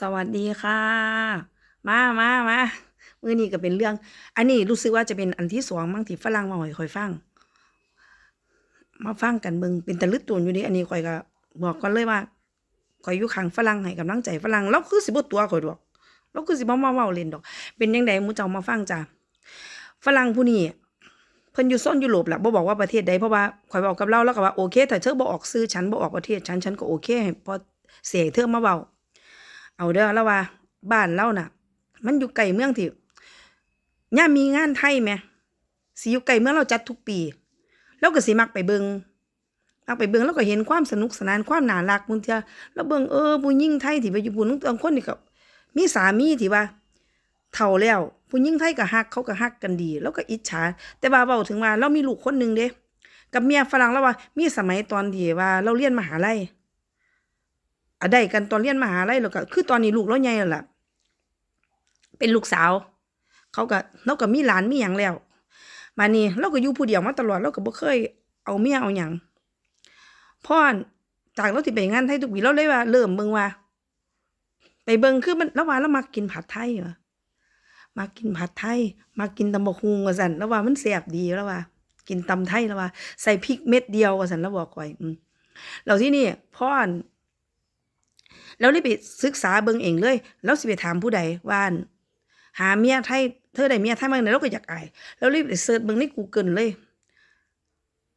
สวัสดีค่ะ มามามามื้อนี้ก็เป็นเรื่อง อันนี้รู้สึกว่าจะเป็นอันที่สองมั้งที่ฝรั่งมาห้ข้อยฟัง มาฟังกันเบิ่งเป็นตะลึดตูนอยู่เดิอันนี้ข้อยก็บอกก่อนเลยว่าข้อยอยู่ข้างฝรั่งให้กำลังใจฝรั่งเราคือสิบตัวข้อยดอกเราคือสิบ่มาเว้าเล่นดอก เป็นจังไดหมู่เจ้ามาฟังจ้ะฝรั่งผู้นี้เพิ่นอยู่โซนยุโรปแหละบ่บอกว่าประเทศใดเพราะว่าข้อยเว้ากับเราแล้วก็ว่าโอเคถ้าเธอบ่ออกชื่อฉันบ่ออกประเทศฉันฉันก็โอเคให้พอเสียเธอมาเว้า เอาเด้อแล้วว่า บ้านเราน่ะ มันอยู่ไกลเมืองที่ย่ามีงานไทยแหมสิอยู่ไกลเมืองเราจัดทุกปีเราก็สิมักไปเบิงมักไปเบิงแล้วก็เห็นความสนุกสนานความน่ารักมุนเทียแล้วเบิงเออผู้หญิงไทยที่ไปอยู่ปุ่นบางคนนี่ก็มีสามีที่ว่าเฒ่าแล้วผู้หญิงไทยก็ฮักเขาก็ฮักกันดี แล้วก็อิจฉา แต่ว่าเว้าถึงว่าเรามีลูกคนหนึ่งเด้กับเมียฝรั่งแล้วว่ามีสมัยตอนที่ว่าเราเรียนมหาลัย อะได้กันตอนเรียนมหาลัยแล้วก็คือตอนนี้ลูกเราใหญ่แล้วล่ะ เป็นลูกสาว เขาก็เราก็มีหลานมีหยังแล้ว มานี่เราก็อยู่ผู้เดียวมาตลอดเราก็บ่เคยเอาเมียเอาหยังพ่อจากเราที่ไปงานไทยทุกปีเราเลยว่าเริ่มเบิ่งว่า ไปเบิ่งคือมันแล้วว่าเรามากินผัดไทยเหรอมากินผัดไทย มากินตำบักหุ่งว่าสันแล้วว่ามันแซ่บดีแล้วว่า กินตำไทยแล้วว่า ใส่พริกเม็ดเดียวว่าซั่นแล้วบอกก่อยอืมแล้วที่นี่พ่อ แล้วเลยไปศึกษาเบิ่งเองเลย แล้วสิไปถามผู้ใดว่านหาเมียไทยเธอได้เมียไทยมาไหนเราก็อยากอายแล้วรีบไปเสิร์ชเบิ่งใน Google เลย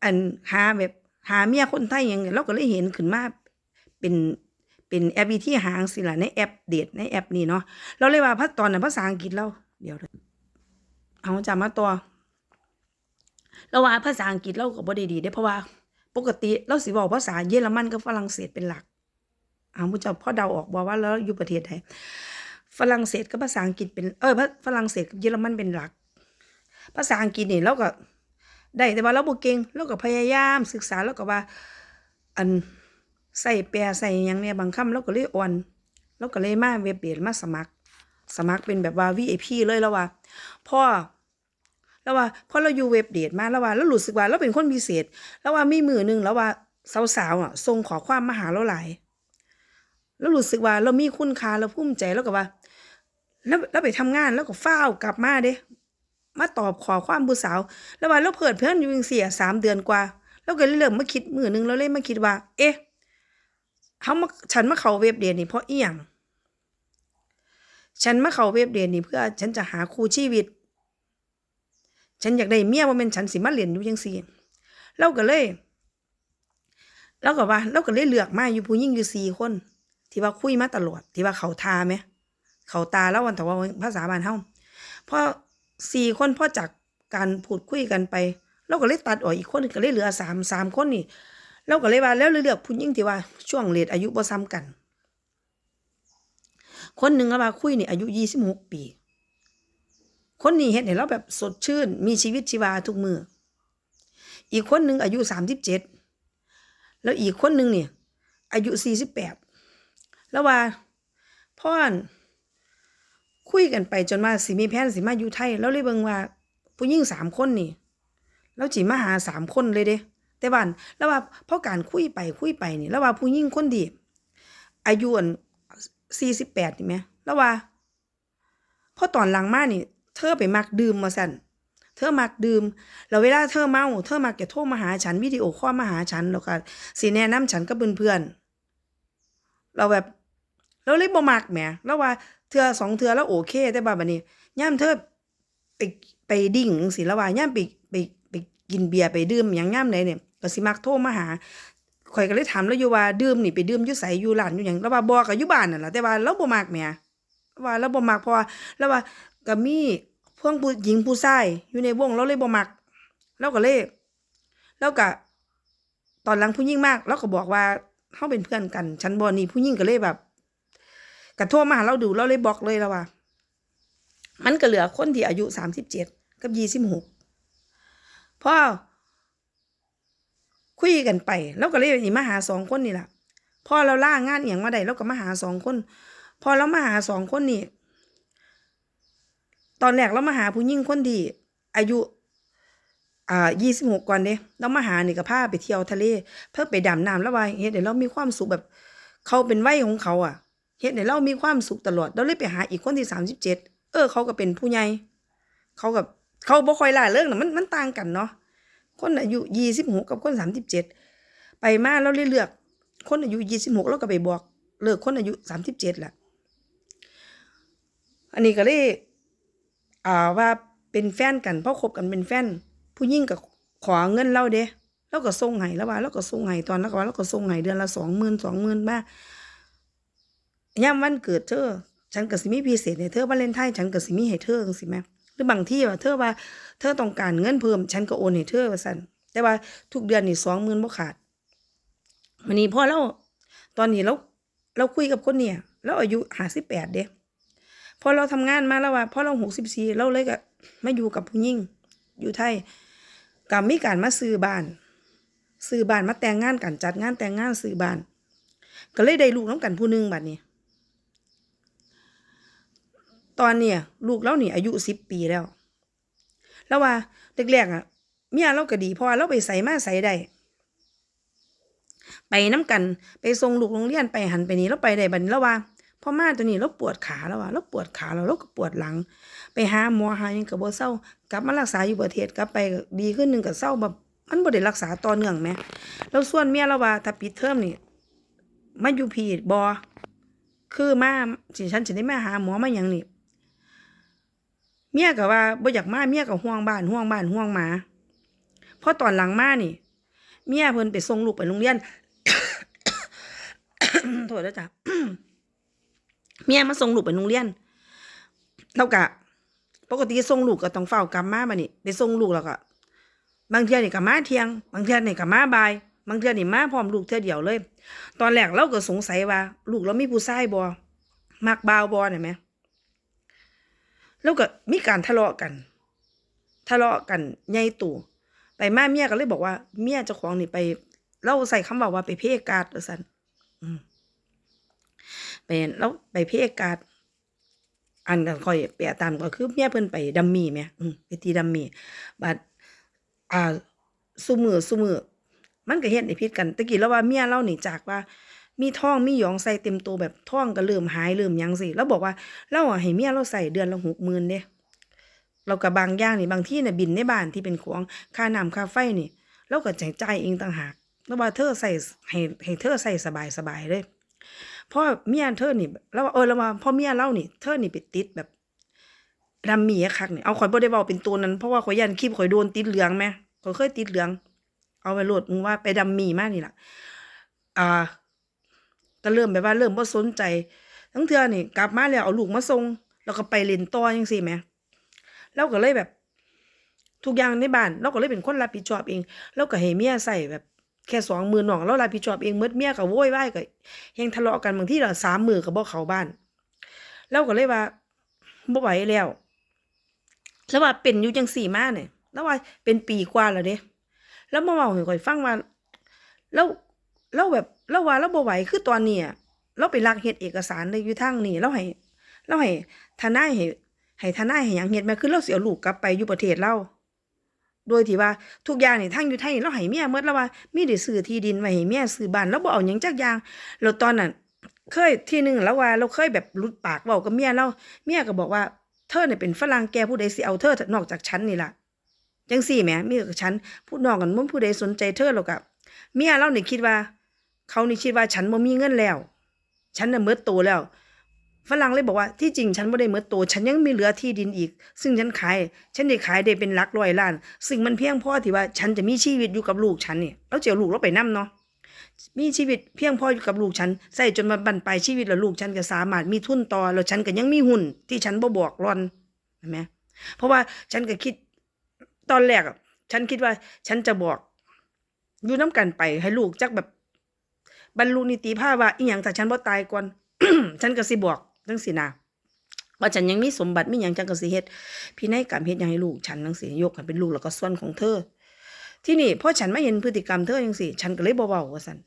อันหาแบบหาเมียคนไทยหยังเนี่ยเราก็เลยเห็นขึ้นมาเป็นเป็นแอปวิธีหางซี้ล่ะในแอปเดทในแอปนี้เนาะเราเลยว่าภาตอนนั้นภาษาอังกฤษเราเดี๋ยวเอาจามาตัวเราว่าภาษาอังกฤษเราก็บ่ได้ดีเด้เพราะว่า ปกติเราสิเว้าภาษาเยอรมันกับฝรั่งเศสเป็นหลัก อ้าวผู้เจ้าพ่อเดาออกบ่ว่าแล้วอยู่ประเทศใดฝรั่งเศสกับภาษาอังกฤษเป็นเออฝรั่งเศสกับเยอรมันเป็นหลัก ภาษาอังกฤษนี่เราก็ได้แต่ว่าเราบ่เก่งเราก็พยายามศึกษาแล้วก็ว่า อันใส่แปลใส่หยังเนี่ยบางคำเราก็เลยอ่อนเราก็เลยมาเว็บเบสมาสมัคร สมัครเป็นแบบว่า VIP เลยแล้วว่าพ่อแล้วว่าพอเราอยู่เว็บเดทมาแล้วว่าเรารู้สึกว่าเราเป็นคนพิเศษ แล้วว่ามีมือหนึงแล้วว่าสาวๆอะส่งขอความมาหาเราหลาย แล้วรู้สึกว่าเรามีคุณค่าเราภูมิใจแล้วก็ว่า แล้วแล้วไปทำงานแล้วก็ฟ้ากลับมาเด้ มาตอบขอความผู้สาว แล้วว่าเราเพิดเพลินอยู่จังซี่สามเดือนกว่า แล้วก็เลยเริ่มมาคิดมือหนึงเราเลยมาคิดว่า เอ๊ะเฮามาฉันมาเข้าเว็บเดทนี่เพราะเอียงฉันมาเข้าเว็บเดทนี่เพื่อฉันจะหาคู่ชีวิต ฉันอยากได้เมียบ่แม่นฉันสิมาเล่นอยู่จังซี่เราก็เลยเราก็ว่าเราก็เลยเลือกมาอยู่ผู้หญิงอยู่สี่คน ที่ว่าคุยมาตลอดที่ว่าเขาทาไหมเขาตาแล้ววันแต่ว่าภาษาบ้านเฮาพอสี่คนพอจากการพูดคุยกันไปเราก็เลยตัดออกอีกคนก็เลยเหลือสามสามคนนี่เราก็เลยว่าแล้วเลือกผู้หญิงที่ว่าช่วงเลทอายุบ่ซ้ำกัน คนหนึ่งก็ว่าคุยนี่อายุยี่สิบหกปี คนนี้เห็นเห็นเราแบบสดชื่น มีชีวิตชีวาทุกมืออีกคนหนึ่งอายุสามสิบเจ็ดแล้วอีกคนหนึ่งเนี่ยอายุสี่สิบแปด แล้วว่าพ่อนคุยกันไปจนมาสิมีแผนสิมาอยู่ไทย แล้วเลยเบิ่งว่า ผู้หญิงสามคนนี่ แล้วจิมาหาสามคนเลยเด้แต่บ้านแล้วว่าเพอการคุยไปคุยไปนี่ แล้วว่าผู้หญิงคนดี อายุอันสี่สิบแปดนี่ไหมแล้วว่าพอตอนหลังมานี่ เธอไปมักดื่มมาสั่นเธอมักดื่มแล้วเวลาเธอเมา เธอมักจะโทรมาหาฉันวิดีโอคอมาหาฉันแล้วก็สิแนะนำฉันกับเพื่อน เราแบบเราเลยบ่มักแหมแล้วว่าเทื่อสองเทื่อแล้วโอเค แต่ว่าบัดนี้ย่ามเธอไปไปดิ่งจังซี่แล้วว่าย่ามไปไปไปกินเบียร์ไปดื่มหยังย่ามใดเนี่ยก็สิมักโทรมาหาข่อยก็เลยถามแล้วอยู่ว่าดื่มนี่ไปดื่มอยู่ไสอยู่ร้านอยู่หยังแล้วว่าบ่ก็อยู่บ้านนั่นล่ะแต่ว่าเราบ่มักแหมว่าเราบ่มักเพราะว่าแล้วว่าก็มีพวกผู้หญิงผู้ชายอยู่ในวงเราเลยบ่มักเราก็เลยแล้วก็ตอนหลังผู้หญิงมากเราก็บอกว่า เฮาเป็นเพื่อนกันฉันบ่นี่ผู้หญิงก็เลยแบบ กระโทรมาหาเราดูเราเลยบอกเลยแล้วว่า มันก็เหลือคนที่อายุสามสิบเจ็ดกับยี่สิบหกพ่อคุยกันไปแล้วก็เลยนี่มาหาสองคนนี่แหละพอเราล่างานอย่างมาได้เราก็มาหาสองคน พอเรามาหาสองคนนี่ ตอนแรกเรามาหาผู้หญิงคนที่อายุ อ่ายี่สิบหกก่อนเด้เรามาหานี่ก็พาไปเที่ยวทะเล เพื่อไปดำน้ำแล้วว่าเฮ็ดให้เรามีความสุขแบบ เขาเป็นวัยของเขาอะเฮ็ดให้เรามีความสุขตลอด เราเลยไปหาอีกคนที่สามสิบเจ็ดเออ เขาก็เป็นผู้ใหญ่เขากับเขาบ่ค่อยล่าเริงนะมันมันต่างกันเนาะคนอายุยี่สิบหกกับคนสามสิบเจ็ดไปมาเราเลยเลือก คนอายุยี่สิบหกเราก็ไปบอก เลิกคนอายุสามสิบเจ็ดแหละอันนี้ก็เลยอ่าว่าเป็นแฟนกันเพราะคบกันเป็นแฟน ผู้หญิงก็ขอเงินเราเด้เราก็ส่งให้แล้วว่าเราก็ส่งให้ตอนนั้นก็ว่าเราก็ส่งให้เดือนละสองหมื่นสองหมื่นมาย่ำวันเกิดเธอ ฉันก็สิมีพิเศษให้เธอวาเลนไทน์ฉันก็สิมีให้เธอจังซี่หมหรือบางที่ว่าเธอว่า เธอต้องการเงินเพิ่ม ฉันก็โอนให้เธอว่าซั่นแต่ว่าทุกเดือนนี่สองหมื่นบ่ขาดวันนี้พอเราตอนนี้เราเราคุยกับคนเนี่ยเราอายุห้าสิบแปดเด้พอเราทำงานมาแล้วว่าพอเราหกสิบสี่เราเลยก็มาอยู่กับผู้หญิงอยู่ไทย กับมีการมาซื้อบ้าน ซื้อบ้านมาแต่งงานกันจัดงานแต่งงานซื้อบ้าน ก็เลยได้ลูกน้ำกันผู้หนึงบัดนี้ ตอนเนี่ยลูกเรานี่อายุสิบปีแล้ว แล้วว่าแรกๆอะเมียเราก็ดีพอเราไปใส่มาใส่ได้ไปน้ำกันไปส่งลูกโรงเรียนไปหันไปนี่เราไปได้บัดนี้แล้วว่า พ่อมาตัวนี้เราปวดขาแล้วว่ะเราปวดขาแล้วเราก็ปวดหลัง ไปหาหมอหายังก็บ่เศร้ากลับมารักษาอยู่ประเทศกลับไปดีขึ้นหนึ่งก็เศร้าแบบมันบ่ได้รักษาต่อเนื่องแหมเราส่วนเมียเราว่าถ้าปิดเทอมนี่มาอยู่พีดบ่คือมาสิฉันสิได้มาหาหมอมาหยังนี่เมียก็ว่าบ่อยากมาเมียก็ห่วงบ้านห่วงบ้านห่วงหมาพอตอนหลังมานี่ เมียเพิ่นไปส่งลูกไปโรงเรียนโทษนะจ๊ะ เมียมาส่งลูกไปโรงเรียนเรากะปกติส่งลูกก็ต้องเฝ้ากลับมาบัดนี้ไปส่งลูกแล้วก็บางเทื่อนี่ก็มาเที่ยง บางเทื่อนี่ก็มาบ่าย บางเทื่อนี่มาพร้อมลูกเทื่อเดียวเลย ตอนแรกเราก็สงสัยว่า ลูกเรามีผู้ชายบ่มักบ่าวบ่เนี่ยแหมแล้วก็มีการทะเลาะกัน ทะเลาะกันใหญ่ตู่ไปมาเมียก็เลยบอกว่า เมียเจ้าของนี่ไปเราใส่คำบอกว่าไปเพกาดว่าซั่นอืม ไปแล้วไปเพกาดอันก็ค่อยแปลตามก็คือเมียเพิ่นไปดัมมี่แหมอืมไปตีดัมมี่บัดอ่าซุมือซุมือมันก็เฮ็ดให้ผิดกันตะกี้เราว่าเมียเรานี่จากว่า มีท้องมีหยองใส่เต็มตัวแบบท้องก็เริ่มหายเริ่มยังสิแล้วบอกว่าเราอะให้เมียเราใส่เดือนละ60,000เด้เราก็บบางอย่างนี่บางที่น่ะบินในบ้านที่เป็นของค่าน้ำค่าไฟนี่เราก็จ่ายจ่ายเองต่างหากแล้วว่าเธอใส่ให้ให้เธอใส่สบายๆเลยเพราะเมียเธอนี่แล้วว่าเออแล้วว่าพ่อเมียเล่านี่เธอนี่ไปติดแบบดำมีอะคักนี่เอาข่อยบ่ได้เว้าเป็นตัวนั้นเพราะว่าข่อยยันคลิปข่อยโดนติดเหลืองแหมข่อยเคยติดเหลือง เอาไปโหลดมึงว่าไปดำมีมากนี่ล่ะ อ่า ก็เริ่มแบบว่าเริ่มบ่สนใจ ทั้งเทือนี่ กลับมาแล้วเอาลูกมาส่งแล้วก็ไปเล่นต่อจังซี่แหมเราก็เลยแบบ ทุกอย่างในบ้านเราก็เลยเป็นคนรับผิดชอบเองเราก็ให้เมียใส่แบบ แค่สองมือน้องเรารับผิดชอบเองเมดเมียก็โวยวายก็แฮงทะเลาะกันบางทีเราสามมือก็บ่เขาบ้านเราก็เลยว่าบ่ไหวแล้ว แล้วว่าเป็นอยู่จังสี่มาเนี่ยแล้วว่าเป็นปีกว่าแล้วเด้แล้วมาเว้าให้ข่อยฟังว่าแล้วเราแบบเราว่าเราบ่ไหวคือตอนนี้อะเราไปลักเฮ็ดเอกสารได้อยู่ทางนี้เราให้เราให้ทนายให้ให้ทนายให้หยังเฮ็ดแม่คือเราเสิเอาลูกกลับไปอยู่ประเทศเรา โดยที่ว่าทุกอย่างนี่ทั้งอยู่ไทยนี่เราให้เมียหมดแล้วว่ามีได้ซื้อที่ดินไว้ให้เมียซื้อบ้านแล้วบ่เอาหยังจักอย่างแล้วตอนนั้นเคยที่หนึ่งแล้วว่าเราเคยแบบหลุดปากเว้ากับเมียเราเมียก็บอกว่าเธอเนี่ยเป็นฝรั่งแกผู้ใดสิเอาเธอนอกจากฉันนี่ล่ะจังซี่แหมมียกับฉันผู้นอกกันบ่มีผู้ใดสนใจเธอหรอกกับเมียเราเนี่คิดว่า เขานี่คิดว่าฉันบ่มีเงินแล้ว ฉันน่ะหมดโตแล้ว ฝรั่งเลยบอกว่าที่จริงฉันบ่ได้หมดโตฉันยังมีเหลือที่ดินอีก ซึ่งฉันขายฉันได้ขายได้เป็นหลักร้อยล้าน ซึ่งมันเพียงพอที่ว่าฉันจะมีชีวิตอยู่กับลูกฉันเนี่ยแล้วเจะเอาลูกเราไปนํเนาะมีชีวิตเพียงพออยู่กับลูกฉันใส่จนมาบรรปลายชีวิตแล้วลูกฉันก็สามารถมีทุนต่อแล้วฉันก็ยังมีหุ้นที่ฉันบ่บอกร่อนเห็นไหมเพราะว่าฉันก็คิดตอนแรกอะฉันคิดว่าฉันจะบอกอยู่น้กันไปให้ลูกจักแบบบรรลุนิติภาวะอีหยังถ้าฉันบ่ตายก่อนฉันก็สิบอก จังซี่นะว่าฉันยังมีสมบัติมีหยังจังก็สิเฮ็ดพี่นายกรรมเฮ็ดยังให้ลูกฉันจังซี่ยกให้เป็นลูกแล้วก็ส่วนของเธอ ที่นี่พ่อฉันไมาเห็นพฤติกรรมเธอจังซี่ฉันก็เลยบ่เว้าว่าซั่น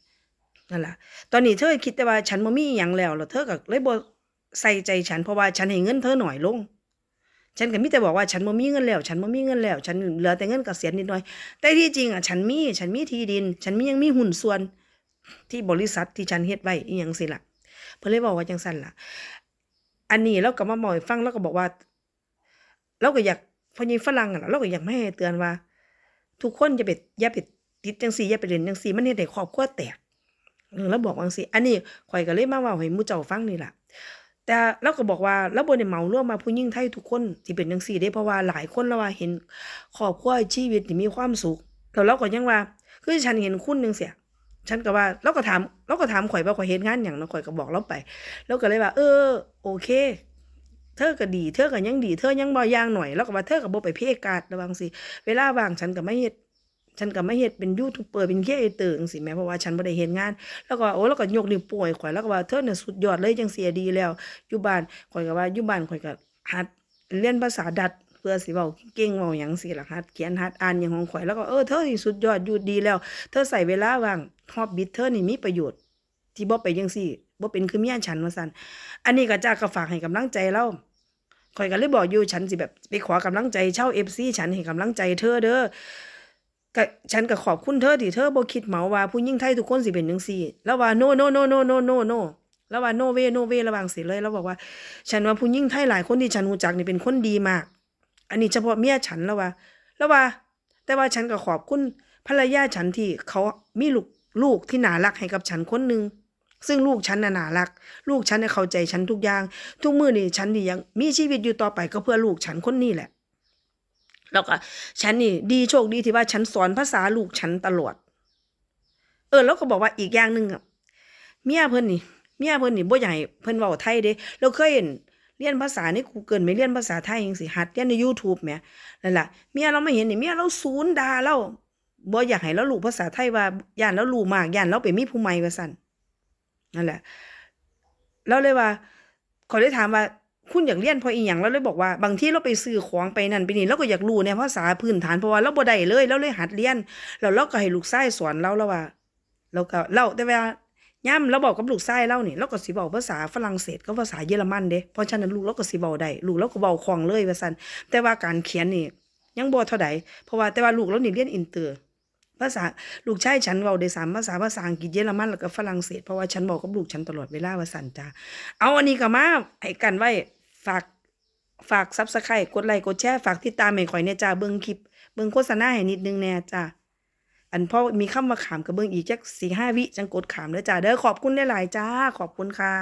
นั่นล่ะตอนนี้เธอคิดแต่ว่าฉันบ่มีหยังแล้วแล้วเธอก็เลยบ่ใส่ใจฉันเพราะว่าฉันให้เงินเธอหน่อยลง ฉันก็มีแต่บอกว่าฉันบ่มีเงินแล้ว ฉันบ่มีเงินแล้ว ฉันเหลือแต่เงินเกษียณนิดหน่อย แต่ที่จริงอะฉันมีฉันมีที่ดิน ฉันมียังมีหุ้นส่วนที่บริษัทที่ฉันเฮ็ดไว้อีหยังสิล่ะเพิ่นเลยบอกว่าจังซั่นล่ะ อันนี้เราก็มาเว้าให้ฟังเราก็บอกว่า เราก็อยากพอใหญ่ฝรั่งอะเราก็อยากมาให้เตือนว่า ทุกคนอย่าไปอย่าไปติดจังซี่อย่าไปเล่นจังซี่มันเฮ็ดให้ครอบครัวแตกเออเราบอกว่าจังซี่อันนี้ข้อยก็เลยมาว้าให้มู่เจ้าฟังนี่แหละแต่เราก็บอกว่าเราบ่ได้เมาร่วมว่าผู้หญิงไทยทุกคนสิเป็นจังซี่เด้เพราะว่าหลายคนเราว่าเห็นครอบครัวชีวิตนี่มีความสุขแล้วเราก็ยังว่า คือฉันเห็นคุณจังซี่ ฉันก็ว่าเราก็ถามเราก็ถามข่อยว่าข่อยเฮ็ดงานหยังเนาะข่อยก็บอกเราไปเราก็เลยว่า เออ โอเค เธอก็ดี เธอก็ยังดี เธอยังบอย่างหน่อยแล้วก็ว่าเธอก็บ่ไปเพกาดระวังสิเวลาว่างฉันก็ไม่เฮ็ดฉันก็ไม่เฮ็ดเป็นยูทูบเบอร์เป็นครีเอเตอร์งซี่แหมเพราะว่าฉันบ่ได้เฮ็ดงาน แล้วก็โอ้แล้วก็ยกนิ้วป้ให้ข่อยแล้วก็ว่าเธอน่ะสุดยอดเลยจังซี่ดีแล้วอยู่บ้านข่อยก็ว่าอยู่บ้านข่อยก็หัดเรียนภาษาดัต เพื่อสิเว้าเก่งเว้าหยังสิล่ะหัดเขียนหัดอ่านหยังของข่อยแล้วก็เออเธอนี่สุดยอดอยู่ดีแล้ว เธอใส่เวลาว่าง Hobby เธอนี่มีประโยชน์ ที่บ่ไปจังซี่บ่เป็นคือเมียฉันว่าซั่นอันนี้ก็จ้าก็ฝากให้กำลังใจเราข่อยก็เลยบอกอยู่ฉันสิแบบไปขอกำลังใจเช่าว FC ฉันให้กำลังใจเธอเด้อก็ฉันก็ขอบคุณเธอที่เธอบ่คิดเหมาว่าผู้หญิงไทยทุกคนสิเป็นจังซี่ แล้วว่า no no no no no no no แล้วว่า no way no way ระวังสิเลย แล้วบอกว่า ฉันว่าผู้หญิงไทยหลายคนที่ฉันรู้จักนี่เป็นคนดีมาก อันนี้เฉพาะเมียฉันแล้วว่า แล้วว่า แต่ว่าฉันก็ขอบคุณภรรยาฉันที่เขามีลูกลูกที่น่ารักให้กับฉันคนหนึ่งซึ่งลูกฉันน่ะน่ารัก ลูกฉันน่ะเข้าใจฉันทุกอย่าง ทุกมื้อนี่ฉันนี่ยังมีชีวิตอยู่ต่อไปก็เพื่อลูกฉันคนนี้แหละ แล้วก็ฉันนี่ดีโชคดีที่ว่าฉันสอนภาษาลูกฉันตลอด เออ แล้วก็บอกว่าอีกอย่างหนึ่งอะเมียเพิ่นนี่เมียเพิ่นนี่บ่อยากให้เพิ่นเว้าไทยเด้เราเคยเห็น เรียนภาษาใน Google ไม่เรียนภาษาไทยจังซี่หัดเรียนใน YouTube แหมนั่นล่ะเมียเราไมาเห็นนี่เมียเราศูนย์ดาเราบ่อยากให้เรารู้ภาษาไทยว่าย่านเรารู้มากย่านเราไปมีผู้ใหม่ว่าซั่นนั่นแหละเราเลยว่าขอยเลยถามว่าคุณอยากเรียนเพราะอีหยังเราเลยบอกว่าบางที่เราไปซื้อของไปนั่นไปนี่เราก็อยากรู้ในภาษาพื้นฐานเพราะว่าเราบ่ได้เลยเราเลยหัดเรียนแล้วเราก็ให้ลูกชายสอนเราแล้วว่าเราก็เราแต่เวลา ย่ำเราบอกกับลูกชายเรานี่เราก็สิเว้าภาษาฝรั่งเศสกับภาษาเยอรมันเด้เพราะฉะนั้นลูกเราก็สิเว้าได้ลูกเราก็เว้าคล่องเลยว่าซั่นแต่ว่าการเขียนนี่ยังบ่เท่าใดเพราะว่าแต่ว่าลูกเรานี่เรียนอินเตอร์ภาษาลูกชายฉันเว้าได้สามภาษาภาษาอังกฤษเยอรมันแล้วก็ฝรั่งเศสเพราะว่าฉันบอกกับลูกฉันตลอดเวลาว่าซั่นจ้าเอาอันนี้ก็มาให้กันไว้ฝากฝาก Subscribe กดไลค์กดแชร์ฝากติดตามให้ข่อยเนี่ยจ้าเบิ่งคลิปเบิ่งโฆษณาให้นิดนึงแน่จ้า อันพ่อมีคำว่าขามกระเบื้องอีกจักสี่ห้าวิจังกดขามเด้อจ้าเด้อขอบคุณหลายๆจ้าขอบคุณค่ะ